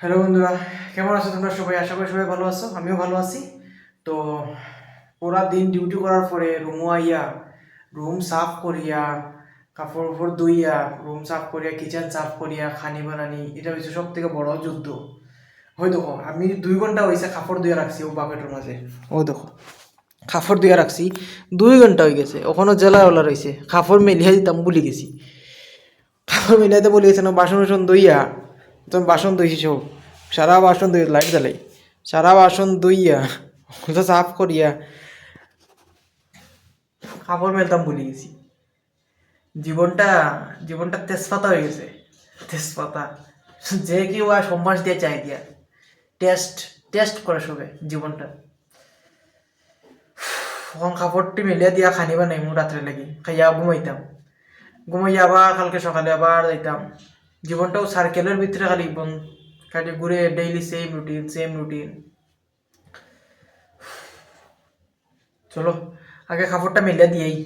Hello বন্ধুরা, কেমন আছো তোমরা সবাই? আশা করি সবাই ভালো আছো, আমিও ভালো আছি। তো, পুরা দিন ডিউটি করার পরে রুমও আইয়া রুম সাফ করিয়া, কাপড় উপর ধুইয়া রুম সাফ করিয়া কিচেন সাফ করিয়া, খানি বানানি, এটা হচ্ছে সব থেকে বড় যুদ্ধ। ওই দেখো, আমি দুই ঘণ্টা হয়েছে কাপড় ধুয়ে রাখছি ও বাকেটের মাঝে। ও দেখো, কাপড় ধুয়ে রাখছি, দুই ঘণ্টা হয়ে গেছে ওখানে জেলা ওলা রয়েছে কাপড় মেলিয়ে দিতাম, ভুলে গেছি। কাপড় মিলাইতে বলে গেছে, না বাসন বাসন দইয়া তুমি বাসন দইছি সব সারা বাসন দই লাইট জ্বালাই। সারা বাসন ধুইয়া, ওটা সাফ করিয়া কাপড় মেলতাম ভুলে গেছি। জীবনটা জীবনটা তেজপাতা হয়ে গেছে। তেজপাতা। যে কেউ আর সম্মাস দিয়ে চাই দিয়া। টেস্ট টেস্ট করে সবে জীবনটা। এখন কাপড়টি মেলিয়া দিয়া খানিবা নাই, মোৰ রাত্রে লাগি। খাইয়া ঘুমাইতাম। ঘুমাইয়া আবার কালকে সকালে আবার যাইতাম। জীবনটাও সার্কেলের ভিতরে খালি খালি ঘুরে daily same routine same routine চলো, আগে কাপড়টা মেলিয়া দিয়েই।